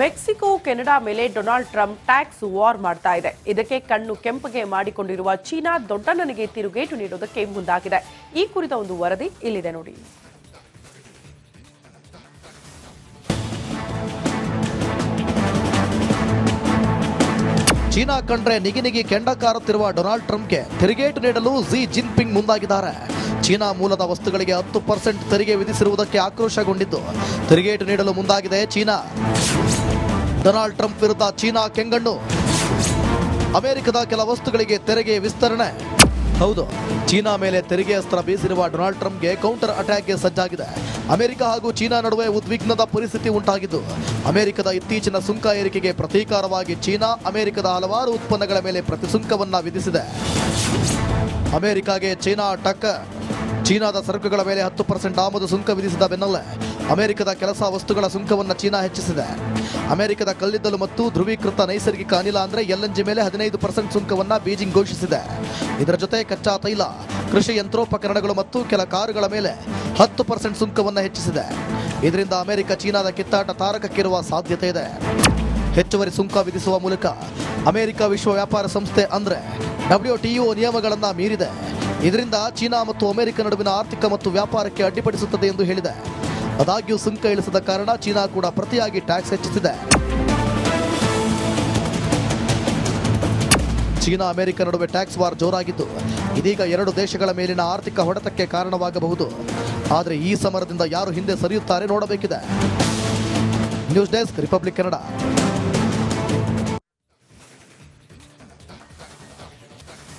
Mexico, Canada ಮೇಲೆ Donald Trump tax war ಮಾಡ್ತಾ ಇದೆ. ಇದಕ್ಕೆ ಕಣ್ಣು ಕೆಂಪಗೆ ಮಾಡಿಕೊಂಡಿರುವ ಚೀನಾ ದೊಡ್ಡಣ್ಣನಿಗೆ ತಿರುಗೇಟು ನೀಡೋದಕ್ಕೆ ಮುಂದಾಗಿದೆ. ಈ ಕುರಿತ ಒಂದು ವರದಿ ಇಲ್ಲಿದೆ ನೋಡಿ. ಚೀನಾ ಕಂಡ್ರೆ ನಿಗಿನಿಗಿ ಕೆಂಡ ಕಾರುತ್ತಿರುವ ಡೊನಾಲ್ಡ್ ಟ್ರಂಪ್ಗೆ ತಿರುಗೇಟು ನೀಡಲು ಝಿ ಜಿನ್ಪಿಂಗ್ ಮುಂದಾಗಿದ್ದಾರೆ. ಚೀನಾ ಮೂಲದ ವಸ್ತುಗಳಿಗೆ ಹತ್ತು ಪರ್ಸೆಂಟ್ ತೆರಿಗೆ ವಿಧಿಸಿರುವುದಕ್ಕೆ ಆಕ್ರೋಶಗೊಂಡಿದ್ದು. ತಿರುಗೇಟು ನೀಡಲು ಮುಂದಾಗಿದೆ ಚೀನಾ. ಡೊನಾಲ್ಡ್ ಟ್ರಂಪ್ ವಿರುದ್ಧ ಚೀನಾ ಕೆಂಗಣ್ಣು. ಅಮೆರಿಕದ ಕೆಲ ವಸ್ತುಗಳಿಗೆ ತೆರಿಗೆ ವಿಸ್ತರಣೆ. ಹೌದು, ಚೀನಾ ಮೇಲೆ ತೆರಿಗೆ ಅಸ್ತ್ರ ಬೀಸಿರುವ ಡೊನಾಲ್ಡ್ ಟ್ರಂಪ್ಗೆ ಕೌಂಟರ್ ಅಟ್ಯಾಕ್ಗೆ ಸಜ್ಜಾಗಿದೆ. ಅಮೆರಿಕ ಹಾಗೂ ಚೀನಾ ನಡುವೆ ಉದ್ವಿಗ್ನದ ಪರಿಸ್ಥಿತಿ ಉಂಟಾಗಿದ್ದು, ಅಮೆರಿಕದ ಇತ್ತೀಚಿನ ಸುಂಕ ಏರಿಕೆಗೆ ಪ್ರತೀಕಾರವಾಗಿ ಚೀನಾ ಅಮೆರಿಕದ ಹಲವಾರು ಉತ್ಪನ್ನಗಳ ಮೇಲೆ ಪ್ರತಿ ಸುಂಕವನ್ನು ವಿಧಿಸಿದೆ. ಅಮೆರಿಕಾಗೆ ಚೀನಾ ಟಕ್ಕ ಚೀನಾದ ಸರಕುಗಳ ಮೇಲೆ ಹತ್ತು ಪರ್ಸೆಂಟ್ ಆಮದು ಸುಂಕ ವಿಧಿಸಿದ ಬೆನ್ನಲ್ಲೇ ಅಮೆರಿಕದ ಕೆಲಸ ವಸ್ತುಗಳ ಸುಂಕವನ್ನು ಚೀನಾ ಹೆಚ್ಚಿಸಿದೆ. ಅಮೆರಿಕದ ಕಲ್ಲಿದ್ದಲು ಮತ್ತು ಧ್ರುವೀಕೃತ ನೈಸರ್ಗಿಕ ಅನಿಲ ಅಂದರೆ ಎಲ್ಎನ್ಜಿ ಮೇಲೆ ಹದಿನೈದು ಪರ್ಸೆಂಟ್ ಸುಂಕವನ್ನು ಬೀಜಿಂಗ್ ಘೋಷಿಸಿದೆ. ಇದರ ಜೊತೆ ಕಚ್ಚಾ ತೈಲ, ಕೃಷಿ ಯಂತ್ರೋಪಕರಣಗಳು ಮತ್ತು ಕೆಲ ಕಾರುಗಳ ಮೇಲೆ ಹತ್ತು ಪರ್ಸೆಂಟ್ ಸುಂಕವನ್ನು ಹೆಚ್ಚಿಸಿದೆ. ಇದರಿಂದ ಅಮೆರಿಕ ಚೀನಾದ ಕಿತ್ತಾಟ ತಾರಕಕ್ಕಿರುವ ಸಾಧ್ಯತೆ ಇದೆ. ಹೆಚ್ಚುವರಿ ಸುಂಕ ವಿಧಿಸುವ ಮೂಲಕ ಅಮೆರಿಕ ವಿಶ್ವ ವ್ಯಾಪಾರ ಸಂಸ್ಥೆ ಅಂದ್ರೆ ಡಬ್ಲ್ಯೂಟಿಒ ನಿಯಮಗಳನ್ನು ಮೀರಿದೆ. ಇದರಿಂದ ಚೀನಾ ಮತ್ತು ಅಮೆರಿಕ ನಡುವಿನ ಆರ್ಥಿಕ ಮತ್ತು ವ್ಯಾಪಾರಕ್ಕೆ ಅಡ್ಡಿಪಡಿಸುತ್ತದೆ ಎಂದು ಹೇಳಿದೆ. ಆದಾಗ್ಯೂ ಸುಂಕ ಇಳಿಸದ ಕಾರಣ ಚೀನಾ ಕೂಡ ಪ್ರತಿಯಾಗಿ ಟ್ಯಾಕ್ಸ್ ಹೆಚ್ಚಿಸಿದೆ ಚೀನಾ ಅಮೆರಿಕ ನಡುವೆ ಟ್ಯಾಕ್ಸ್ ವಾರ್ ಜೋರಾಗಿದ್ದು. ಇದೀಗ ಎರಡು ದೇಶಗಳ ಮೇಲಿನ ಆರ್ಥಿಕ ಹೊಡೆತಕ್ಕೆ ಕಾರಣವಾಗಬಹುದು. ಆದರೆ ಈ ಸಮರದಿಂದ ಯಾರು ಹಿಂದೆ ಸರಿಯುತ್ತಾರೆ ನೋಡಬೇಕಿದೆ. News desk republic Kannada.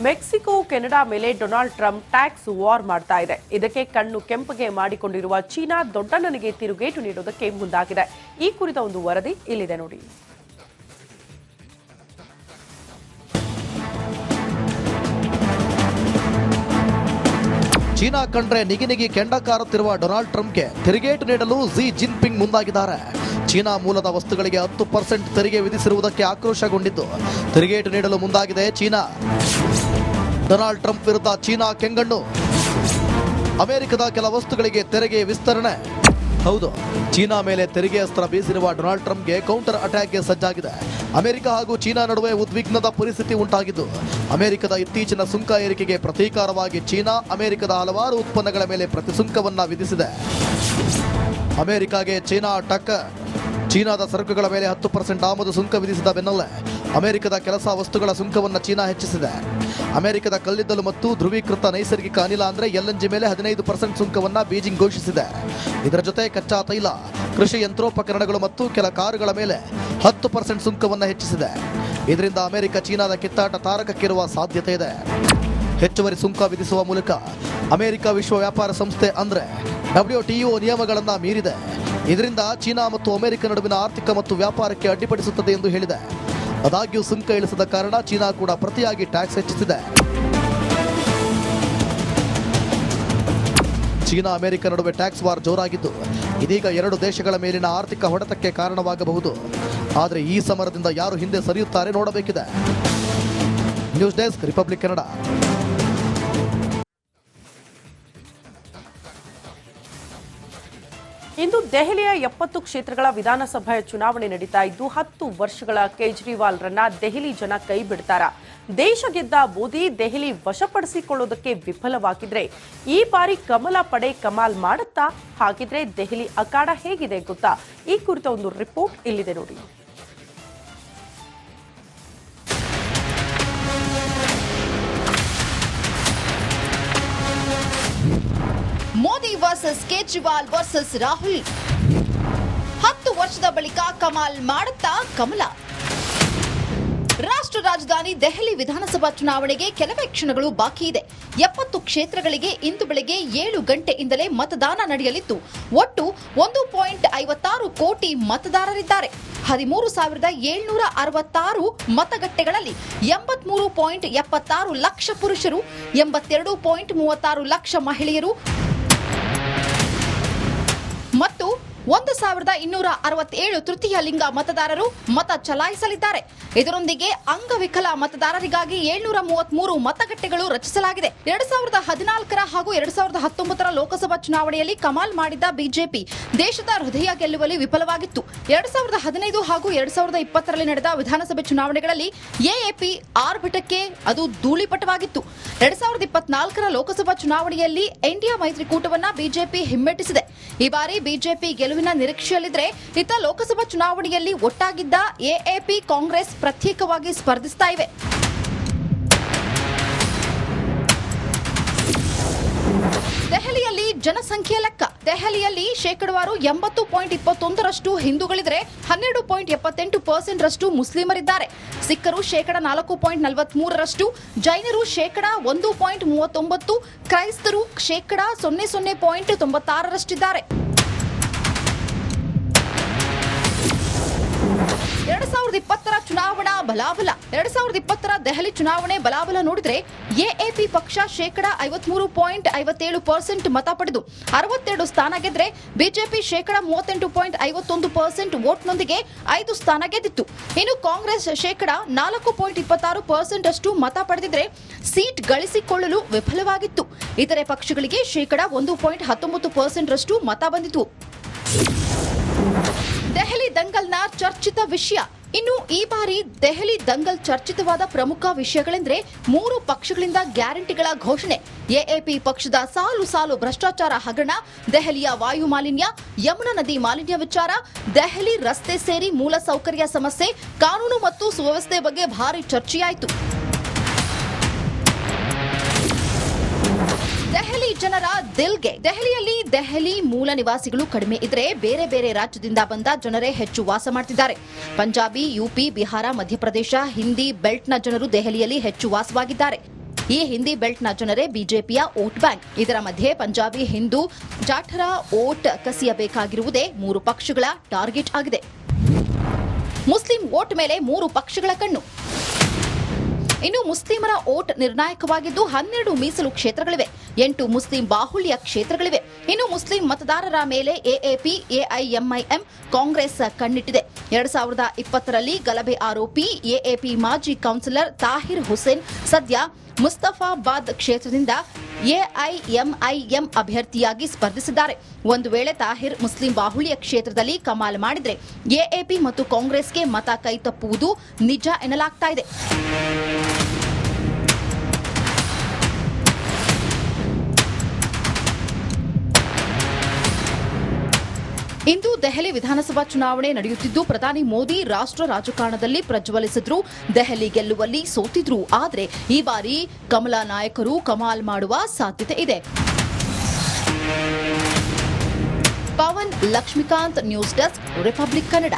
Mexico, Canada ಮೇಲೆ ಡೊನಾಲ್ಡ್ ಟ್ರಂಪ್ ಟ್ಯಾಕ್ಸ್ ವಾರ್ ಮಾಡ್ತಾ ಇದೆ. ಇದಕ್ಕೆ ಕಣ್ಣು ಕೆಂಪಗೆ ಮಾಡಿಕೊಂಡಿರುವ ಚೀನಾ ದೊಡ್ಡಣ್ಣನಿಗೆ ತಿರುಗೇಟು ನೀಡೋದಕ್ಕೆ ಮುಂದಾಗಿದೆ. ಈ ಕುರಿತ ಒಂದು ವರದಿ ಇಲ್ಲಿದೆ ನೋಡಿ. ಚೀನಾ ಕಂಡ್ರೆ ನಿಗಿನಿಗಿ ಕೆಂಡ ಕಾರುತ್ತಿರುವ ಡೊನಾಲ್ಡ್ ಟ್ರಂಪ್ಗೆ ತಿರುಗೇಟು ನೀಡಲು ಜಿ ಜಿನ್ಪಿಂಗ್ ಮುಂದಾಗಿದ್ದಾರೆ. ಚೀನಾ ಮೂಲದ ವಸ್ತುಗಳಿಗೆ ಹತ್ತು ಪರ್ಸೆಂಟ್ ತೆರಿಗೆ ವಿಧಿಸಿರುವುದಕ್ಕೆ ಆಕ್ರೋಶಗೊಂಡಿದ್ದು. ತಿರುಗೇಟು ನೀಡಲು ಮುಂದಾಗಿದೆ ಚೀನಾ. ಡೊನಾಲ್ಡ್ ಟ್ರಂಪ್ ವಿರುದ್ಧ ಚೀನಾ ಕೆಂಗಣ್ಣು. ಅಮೆರಿಕದ ಕೆಲ ವಸ್ತುಗಳಿಗೆ ತೆರಿಗೆ ವಿಸ್ತರಣೆ. ಹೌದು, ಚೀನಾ ಮೇಲೆ ತೆರಿಗೆ ಅಸ್ತ್ರ ಬೀಸಿರುವ ಡೊನಾಲ್ಡ್ ಟ್ರಂಪ್ಗೆ ಕೌಂಟರ್ ಅಟ್ಯಾಕ್ಗೆ ಸಜ್ಜಾಗಿದೆ. ಅಮೆರಿಕ ಹಾಗೂ ಚೀನಾ ನಡುವೆ ಉದ್ವಿಗ್ನದ ಪರಿಸ್ಥಿತಿ ಉಂಟಾಗಿದ್ದು, ಅಮೆರಿಕದ ಇತ್ತೀಚಿನ ಸುಂಕ ಏರಿಕೆಗೆ ಪ್ರತೀಕಾರವಾಗಿ ಚೀನಾ ಅಮೆರಿಕದ ಹಲವಾರು ಉತ್ಪನ್ನಗಳ ಮೇಲೆ ಪ್ರತಿಸುಂಕವನ್ನ ವಿಧಿಸಿದೆ. ಅಮೆರಿಕಾಗೆ ಚೀನಾ ಟಕ್ಕ ಚೀನಾದ ಸರಕುಗಳ ಮೇಲೆ ಹತ್ತು ಪರ್ಸೆಂಟ್ ಆಮದು ಸುಂಕ ವಿಧಿಸಿದ ಬೆನ್ನಲ್ಲೇ ಅಮೆರಿಕದ ಕೆಲಸ ವಸ್ತುಗಳ ಸುಂಕವನ್ನು ಚೀನಾ ಹೆಚ್ಚಿಸಿದೆ. ಅಮೆರಿಕದ ಕಲ್ಲಿದ್ದಲು ಮತ್ತು ಧ್ರುವೀಕೃತ ನೈಸರ್ಗಿಕ ಅನಿಲ ಅಂದರೆ ಎಲ್ಎನ್ಜಿ ಮೇಲೆ ಹದಿನೈದು ಪರ್ಸೆಂಟ್ ಸುಂಕವನ್ನು ಬೀಜಿಂಗ್ ಘೋಷಿಸಿದೆ. ಇದರ ಜೊತೆ ಕಚ್ಚಾ ತೈಲ, ಕೃಷಿ ಯಂತ್ರೋಪಕರಣಗಳು ಮತ್ತು ಕೆಲ ಕಾರುಗಳ ಮೇಲೆ ಹತ್ತು ಪರ್ಸೆಂಟ್ ಸುಂಕವನ್ನು ಹೆಚ್ಚಿಸಿದೆ. ಇದರಿಂದ ಅಮೆರಿಕ ಚೀನಾದ ಕಿತ್ತಾಟ ತಾರಕಕ್ಕಿರುವ ಸಾಧ್ಯತೆ ಇದೆ. ಹೆಚ್ಚುವರಿ ಸುಂಕ ವಿಧಿಸುವ ಮೂಲಕ ಅಮೆರಿಕ ವಿಶ್ವ ವ್ಯಾಪಾರ ಸಂಸ್ಥೆ ಅಂದ್ರೆ ಡಬ್ಲ್ಯೂಟಿಒ ನಿಯಮಗಳನ್ನು ಮೀರಿದೆ. ಇದರಿಂದ ಚೀನಾ ಮತ್ತು ಅಮೆರಿಕ ನಡುವಿನ ಆರ್ಥಿಕ ಮತ್ತು ವ್ಯಾಪಾರಕ್ಕೆ ಅಡ್ಡಿಪಡಿಸುತ್ತದೆ ಎಂದು ಹೇಳಿದೆ. ಆದಾಗ್ಯೂ ಸುಂಕ ಇಳಿಸದ ಕಾರಣ ಚೀನಾ ಕೂಡ ಪ್ರತಿಯಾಗಿ ಟ್ಯಾಕ್ಸ್ ಹೆಚ್ಚಿಸಿದೆ. ಚೀನಾ ಅಮೆರಿಕ ನಡುವೆ ಟ್ಯಾಕ್ಸ್ ವಾರ್ ಜೋರಾಗಿದ್ದು, ಇದೀಗ ಎರಡು ದೇಶಗಳ ಮೇಲಿನ ಆರ್ಥಿಕ ಹೊಡೆತಕ್ಕೆ ಕಾರಣವಾಗಬಹುದು. ಆದರೆ ಈ ಸಮರದಿಂದ ಯಾರು ಹಿಂದೆ ಸರಿಯುತ್ತಾರೆ ನೋಡಬೇಕಿದೆ. News desk republic Kannada. ಇಂದು ದೆಹಲಿಯ ಎಪ್ಪತ್ತು ಕ್ಷೇತ್ರಗಳ ವಿಧಾನಸಭೆ ಚುನಾವಣೆ ನಡೀತಾ ಇದ್ದು, ಹತ್ತು ವರ್ಷಗಳ ಕೇಜ್ರಿವಾಲ್ರನ್ನ ದೆಹಲಿ ಜನ ಕೈ ಬಿಡ್ತಾರ. ದೇಶ ಗೆದ್ದ ಮೋದಿ ದೆಹಲಿ ವಶಪಡಿಸಿಕೊಳ್ಳೋದಕ್ಕೆ ವಿಫಲವಾಗಿದ್ರೆ, ಈ ಬಾರಿ ಕಮಲ ಪಡೆ ಕಮಾಲ್ ಮಾಡುತ್ತಾ? ಹಾಗಿದ್ರೆ ದೆಹಲಿ ಅಖಾಡ ಹೇಗಿದೆ ಗೊತ್ತಾ? ಈ ಕುರಿತ ಒಂದು ರಿಪೋರ್ಟ್ ಇಲ್ಲಿದೆ ನೋಡಿ. ವರ್ಸಸ್ ಕೇಜ್ರಿವಾಲ್ ವರ್ಸಸ್ ರಾಹುಲ್ ಹತ್ತು ವರ್ಷದ ಬಳಿಕ ಕಮಾಲ್ ಮಾಡುತ್ತಾ ಕಮಲ. ರಾಷ್ಟ್ರ ರಾಜಧಾನಿ ದೆಹಲಿ ವಿಧಾನಸಭಾ ಚುನಾವಣೆಗೆ ಕೆಲವೇ ಕ್ಷಣಗಳು ಬಾಕಿ ಇದೆ. ಎಪ್ಪತ್ತು ಕ್ಷೇತ್ರಗಳಿಗೆ ಇಂದು ಬೆಳಗ್ಗೆ ಏಳು ಗಂಟೆಯಿಂದಲೇ ಮತದಾನ ನಡೆಯಲಿದ್ದು, ಒಟ್ಟು ಒಂದು ಪಾಯಿಂಟ್ ಐವತ್ತಾರು ಕೋಟಿ ಮತದಾರರಿದ್ದಾರೆ. ಹದಿಮೂರು ಸಾವಿರದ ಏಳ್ನೂರ ಅರವತ್ತಾರು ಮತಗಟ್ಟೆಗಳಲ್ಲಿ ಎಂಬತ್ಮೂರು ಪಾಯಿಂಟ್ ಎಪ್ಪತ್ತಾರು ಲಕ್ಷ ಪುರುಷರು, ಎಂಬತ್ತೆರಡು ಪಾಯಿಂಟ್ ಮೂವತ್ತಾರು ಲಕ್ಷ ಮಹಿಳೆಯರು ಮತ್ತು ಒಂದು ಸಾವಿರದ ಇನ್ನೂರ ಅರವತ್ತೇಳು ತೃತೀಯ ಲಿಂಗ ಮತದಾರರು ಮತ ಚಲಾಯಿಸಲಿದ್ದಾರೆ. ಇದರೊಂದಿಗೆ ಅಂಗವಿಕಲ ಮತದಾರರಿಗಾಗಿ ಏಳ್ನೂರ ಮೂವತ್ಮೂರು ಮತಗಟ್ಟೆಗಳು ರಚಿಸಲಾಗಿದೆ. ಎರಡ್ ಸಾವಿರದ ಹದಿನಾಲ್ಕರ ಹಾಗೂ ಎರಡ್ ಸಾವಿರದ ಹತ್ತೊಂಬತ್ತರ ಲೋಕಸಭಾ ಚುನಾವಣೆಯಲ್ಲಿ ಕಮಾಲ್ ಮಾಡಿದ್ದ ಬಿಜೆಪಿ ದೇಶದ ಹೃದಯ ಗೆಲ್ಲುವಲ್ಲಿ ವಿಫಲವಾಗಿತ್ತು. ಎರಡ್ ಸಾವಿರದ ಹದಿನೈದು ಹಾಗೂ ಎರಡ್ ಸಾವಿರದ ಇಪ್ಪತ್ತರಲ್ಲಿ ನಡೆದ ವಿಧಾನಸಭೆ ಚುನಾವಣೆಗಳಲ್ಲಿ ಎಎಪಿ ಆರ್ಭಟಕ್ಕೆ ಅದು ಧೂಳಿಪಟವಾಗಿತ್ತು. ಎರಡ್ ಸಾವಿರದ ಇಪ್ಪತ್ನಾಲ್ಕರ ಲೋಕಸಭಾ ಚುನಾವಣೆಯಲ್ಲಿ ಎನ್ಡಿಎ ಮೈತ್ರಿಕೂಟವನ್ನ ಬಿಜೆಪಿ ಹಿಮ್ಮೆಟ್ಟಿಸಿದೆ. ಈ ಬಾರಿ ಬಿಜೆಪಿ ಗೆಲುವಿನ ನಿರೀಕ್ಷೆಯಲ್ಲಿದ್ರೆ ಇತ್ತ ಲೋಕಸಭಾ ಚುನಾವಣೆಯಲ್ಲಿ ಒಟ್ಟಾಗಿದ್ದ ಎಎಪಿ ಕಾಂಗ್ರೆಸ್ ಪ್ರತ್ಯೇಕವಾಗಿ ಸ್ಪರ್ಧಿಸ್ತಾ ಇವೆ. ದೆಹಲಿಯಲ್ಲಿ ಜನಸಂಖ್ಯೆ ಲೆಕ್ಕ. ದೆಹಲಿಯಲ್ಲಿ ಶೇಕಡವಾರು ಎಂಬತ್ತು ಪಾಯಿಂಟ್ ಇಪ್ಪತ್ತೊಂದರಷ್ಟು ಹಿಂದೂಗಳಿದ್ರೆ ಹನ್ನೆರಡು ಪಾಯಿಂಟ್ ಎಪ್ಪತ್ತೆಂಟು ಪರ್ಸೆಂಟ್ ರಷ್ಟು ಮುಸ್ಲಿಮರಿದ್ದಾರೆ. ಸಿಖ್ಖರು ಶೇಕಡ ನಾಲ್ಕು ಪಾಯಿಂಟ್ ನಲವತ್ಮೂರರಷ್ಟು, ಜೈನರು ಶೇಕಡ ಒಂದು ಪಾಯಿಂಟ್ ಮೂವತ್ತೊಂಬತ್ತು, ಕ್ರೈಸ್ತರು ಶೇಕಡ ಸೊನ್ನೆ ಸೊನ್ನೆ ಪಾಯಿಂಟ್ ತೊಂಬತ್ತಾರರಷ್ಟಿದ್ದಾರೆ. ಸಾವಿರದ ಇಪ್ಪತ್ತರ ಚುನಾವಣಾ ಬಲಾಬಲ. ಎರಡ್ ಸಾವಿರದ ಇಪ್ಪತ್ತರ ದೆಹಲಿ ಚುನಾವಣೆ ಬಲಾಬಲ ನೋಡಿದ್ರೆ ಎಎಪಿ ಪಕ್ಷ ಶೇಕಡಾ ಐವತ್ಮೂರು ಪಾಯಿಂಟ್ ಐವತ್ತೇಳು ಪರ್ಸೆಂಟ್ ಮತ ಪಡೆದು ಅರವತ್ತೆರಡು ಸ್ಥಾನ ಗೆದ್ರೆ ಬಿಜೆಪಿ ಶೇಕಡಾ ಮೂವತ್ತೆಂಟು ಪಾಯಿಂಟ್ ಐವತ್ತೊಂದು ಪರ್ಸೆಂಟ್ ವೋಟ್ನೊಂದಿಗೆ ಐದು ಸ್ಥಾನ ಗೆದ್ದಿತ್ತು. ಇನ್ನು ಕಾಂಗ್ರೆಸ್ ಶೇಕಡಾ ನಾಲ್ಕು ಪಾಯಿಂಟ್ ಇಪ್ಪತ್ತಾರು ಪರ್ಸೆಂಟ್ ಅಷ್ಟು ಮತ ಪಡೆದಿದ್ರೆ ಸೀಟ್ ಗಳಿಸಿಕೊಳ್ಳಲು ವಿಫಲವಾಗಿತ್ತು. ಇತರೆ ಪಕ್ಷಗಳಿಗೆ ಶೇಕಡಾ ಒಂದು ಪಾಯಿಂಟ್ ಹತ್ತೊಂಬತ್ತು ಪರ್ಸೆಂಟ್ ರಷ್ಟು ಮತ ಬಂದಿತು ದೆಹಲಿ ದಂಗಲ್ನ ಚರ್ಚಿತ ವಿಷಯ. ಇನ್ನು ಈ ಬಾರಿ ದೆಹಲಿ ದಂಗಲ್ ಚರ್ಚಿತವಾದ ಪ್ರಮುಖ ವಿಷಯಗಳೆಂದರೆ ಮೂರು ಪಕ್ಷಗಳಿಂದ ಗ್ಯಾರಂಟಿಗಳ ಘೋಷಣೆ. ಎಎಪಿ ಪಕ್ಷದ ಸಾಲು ಸಾಲು ಭ್ರಷ್ಟಾಚಾರ ಹಗರಣ, ದೆಹಲಿಯ ವಾಯು ಮಾಲಿನ್ಯ, ಯಮುನಾ ನದಿ ಮಾಲಿನ್ಯ ವಿಚಾರ, ದೆಹಲಿ ರಸ್ತೆ ಸೇರಿ ಮೂಲಸೌಕರ್ಯ ಸಮಸ್ಯೆ, ಕಾನೂನು ಮತ್ತು ಸುವ್ಯವಸ್ಥೆ ಬಗ್ಗೆ ಭಾರಿ ಚರ್ಚೆಯಾಯಿತು. ದೆಹಲಿ ಜನರ ದಿಲ್ಗೆ. ದೆಹಲಿಯಲ್ಲಿ ದೆಹಲಿ ಮೂಲ ನಿವಾಸಿಗಳು ಕಡಿಮೆ ಇದ್ರೆ ಬೇರೆ ಬೇರೆ ರಾಜ್ಯದಿಂದ ಬಂದ ಜನರೇ ಹೆಚ್ಚು ವಾಸ ಮಾಡ್ತಿದ್ದಾರೆ. ಪಂಜಾಬಿ, ಯುಪಿ, ಬಿಹಾರ, ಮಧ್ಯಪ್ರದೇಶ, ಹಿಂದಿ ಬೆಲ್ಟ್ನ ಜನರು ದೆಹಲಿಯಲ್ಲಿ ಹೆಚ್ಚು ವಾಸವಾಗಿದ್ದಾರೆ. ಈ ಹಿಂದಿ ಬೆಲ್ಟ್ನ ಜನರೇ ಬಿಜೆಪಿಯ ಓಟ್ ಬ್ಯಾಂಕ್. ಇದರ ಮಧ್ಯೆ ಪಂಜಾಬಿ, ಹಿಂದೂ, ಜಾಠರ ಓಟ್ ಕಸಿಯಬೇಕಾಗಿರುವುದೇ ಮೂರು ಪಕ್ಷಗಳ ಟಾರ್ಗೆಟ್ ಆಗಿದೆ. ಮುಸ್ಲಿಂ ವೋಟ್ ಮೇಲೆ ಮೂರು ಪಕ್ಷಗಳ ಕಣ್ಣು. ಇನ್ನು ಮುಸ್ಲಿಮರ ಓಟ್ ನಿರ್ಣಾಯಕವಾಗಿದ್ದು ಹನ್ನೆರಡು ಮೀಸಲು ಕ್ಷೇತ್ರಗಳಿವೆ. ಎಂಟು ಮುಸ್ಲಿಂ ಬಾಹುಳ್ಯ ಕ್ಷೇತ್ರಗಳಿವೆ. ಇನ್ನು ಮುಸ್ಲಿಂ ಮತದಾರರ ಮೇಲೆ ಎಎಪಿ ಎಐಎಂಐಎಂ ಕಾಂಗ್ರೆಸ್ ಕಣ್ಣಿಟ್ಟಿದೆ. ಎರಡ್ ಸಾವಿರದ ಇಪ್ಪತ್ತರಲ್ಲಿ ಗಲಭೆ ಆರೋಪಿ ಎಎಪಿ ಮಾಜಿ ಕೌನ್ಸಿಲರ್ ತಾಹಿರ್ ಹುಸೇನ್, ಸದ್ಯ ಮುಸ್ತಫಾಬಾದ್ ಕ್ಷೇತ್ರದಿಂದ ಎಐಎಂಐಎಂ ಅಭ್ಯರ್ಥಿಯಾಗಿ ಸ್ಪರ್ಧಿಸಿದ್ದಾರೆ. ಒಂದು ವೇಳೆ ತಾಹಿರ್ ಮುಸ್ಲಿಂ ಬಾಹುಳ್ಯ ಕ್ಷೇತ್ರದಲ್ಲಿ ಕಮಾಲ್ ಮಾಡಿದರೆ ಎಎಪಿ ಮತ್ತು ಕಾಂಗ್ರೆಸ್ಗೆ ಮತ ಕೈತಪ್ಪುವುದು ನಿಜ ಎನ್ನಲಾಗ್ತಾ ಇಂದು. ದೆಹಲಿ ವಿಧಾನಸಭಾ ಚುನಾವಣೆ ನಡೆಯುತ್ತಿದ್ದು, ಪ್ರಧಾನಿ ಮೋದಿ ರಾಷ್ಟ್ರ ರಾಜಕಾರಣದಲ್ಲಿ ಪ್ರಜ್ವಲಿಸಿದ್ರು. ದೆಹಲಿ ಗೆಲ್ಲುವಲ್ಲಿ ಸೋತಿದ್ರು. ಆದರೆ ಈ ಬಾರಿ ಕಮಲಾ ನಾಯಕರು ಕಮಾಲ್ ಮಾಡುವ ಸಾಧ್ಯತೆ ಇದೆ. Pavan Lakshmikant news desk, republic Kannada.